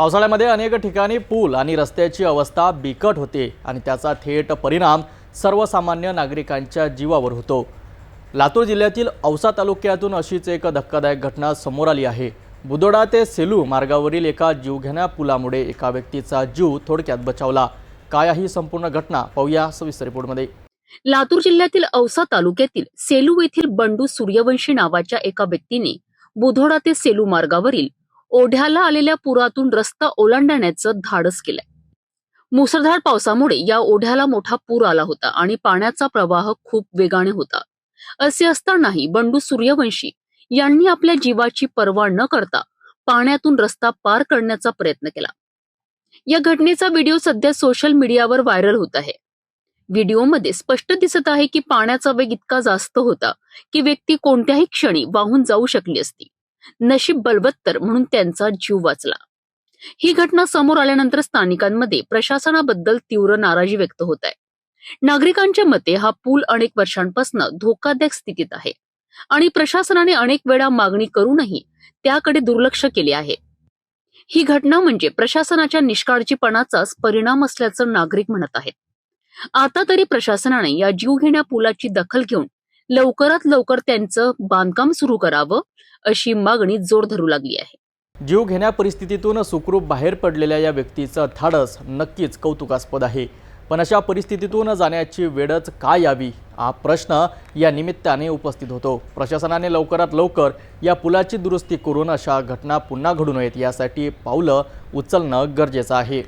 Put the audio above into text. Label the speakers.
Speaker 1: पावसाळ्यामध्ये अनेक ठिकाणी पूल आणि रस्त्याची अवस्था बिकट होते आणि त्याचा थेट परिणाम सर्वसामान्य नागरिकांच्या जीवावर होतो. लातूर जिल्ह्यातील औसा तालुक्यातून अशीच एक धक्कादायक घटना समोर आली आहे. बुदोडा ते सेलू मार्गावरील एका जीवघेण्या पुलामुळे एका व्यक्तीचा जीव थोडक्यात बचावला. काय आहे ही संपूर्ण घटना? पाहूया सविस्तर रिपोर्टमध्ये.
Speaker 2: लातूर जिल्ह्यातील औसा तालुक्यातील सेलू येथील बंडू सूर्यवंशी नावाच्या एका व्यक्तीने बुधोडा ते सेलू मार्गावरील ओढ्याला आलेल्या पुरातून रस्ता ओलांडण्याचं धाडस केलंय. मुसळधार पावसामुळे या ओढ्याला मोठा पूर आला होता आणि पाण्याचा प्रवाह खूप वेगाने होता. असे असतानाही बंडू सूर्यवंशी यांनी आपल्या जीवाची पर्वा न करता पाण्यातून रस्ता पार करण्याचा प्रयत्न केला. या घटनेचा व्हिडिओ सध्या सोशल मीडियावर व्हायरल होत आहे. व्हिडिओमध्ये स्पष्ट दिसत आहे की पाण्याचा वेग इतका जास्त होता की व्यक्ती कोणत्याही क्षणी वाहून जाऊ शकली असती. नशीब बलवत्तर म्हणून त्यांचा जीव वाचला. ही घटना समोर आल्यानंतर स्थानिकांमध्ये प्रशासनाबद्दल तीव्र नाराजी व्यक्त होत आहे. नागरिकांच्या मते हा पूल अनेक वर्षांपासून धोकादायक स्थितीत आहे आणि प्रशासनाने अनेक वेळा मागणी करूनही त्याकडे दुर्लक्ष केले आहे. ही घटना म्हणजे प्रशासनाच्या निष्काळजीपणाचाच परिणाम असल्याचं नागरिक म्हणत आहेत. आता तरी प्रशासनाने या जीवघेण्या पुलाची दखल घेऊन लवकरात लवकर त्यांचं बांधकाम सुरू करावं अशी मागणी जोर धरू लागली आहे.
Speaker 1: जीव घेण्या परिस्थितीतून सुखरूप बाहेर पडलेल्या या व्यक्तीचं धाडस नक्कीच कौतुकास्पद आहे. पण अशा परिस्थितीतून जाण्याची वेळच का यावी? हा प्रश्न या निमित्ताने उपस्थित होतो. प्रशासनाने लवकरात लवकर या पुलाची दुरुस्ती करून अशा घटना पुन्हा घडू नयेत यासाठी पावलं उचलणं गरजेचं आहे.